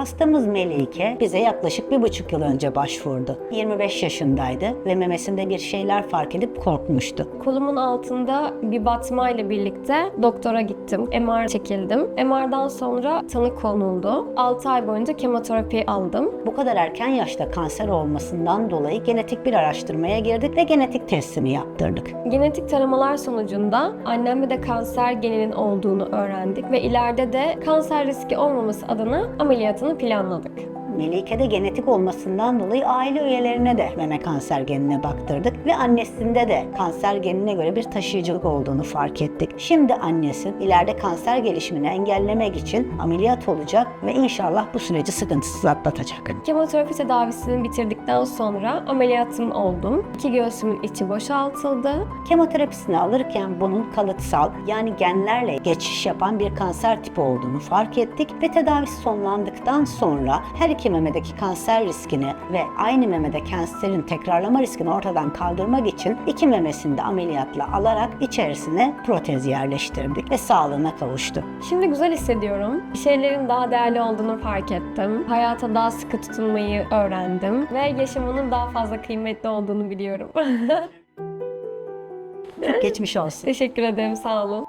Hastamız Melike bize yaklaşık bir buçuk yıl önce başvurdu. 25 yaşındaydı ve memesinde bir şeyler fark edip korkmuştu. Kolumun altında bir batma ile birlikte doktora gittim. MR çekildim. MR'dan sonra tanı konuldu. 6 ay boyunca kemoterapi aldım. Bu kadar erken yaşta kanser olmasından dolayı genetik bir araştırmaya girdik ve genetik testini yaptırdık. Genetik taramalar sonucunda annemde de kanser geninin olduğunu öğrendik ve ileride de kanser riski olmaması adına ameliyatını planladık. Melike'de genetik olmasından dolayı aile üyelerine de meme kanser genine baktırdık ve annesinde de kanser genine göre bir taşıyıcılık olduğunu fark ettik. Şimdi annesi ileride kanser gelişimini engellemek için ameliyat olacak ve inşallah bu süreci sıkıntısız atlatacak. Kemoterapi tedavisini bitirdikten sonra ameliyatım oldum. İki göğsümün içi boşaltıldı. Kemoterapisini alırken bunun kalıtsal yani genlerle geçiş yapan bir kanser tipi olduğunu fark ettik ve tedavisi sonlandıktan sonra her iki memedeki kanser riskini ve aynı memede kanserin tekrarlama riskini ortadan kaldırmak için iki memesinde ameliyatla alarak içerisine protez yerleştirdik ve sağlığına kavuştu. Şimdi güzel hissediyorum. Bir şeylerin daha değerli olduğunu fark ettim. Hayata daha sıkı tutunmayı öğrendim ve yaşamının daha fazla kıymetli olduğunu biliyorum. Geçmiş olsun. Teşekkür ederim, sağ olun.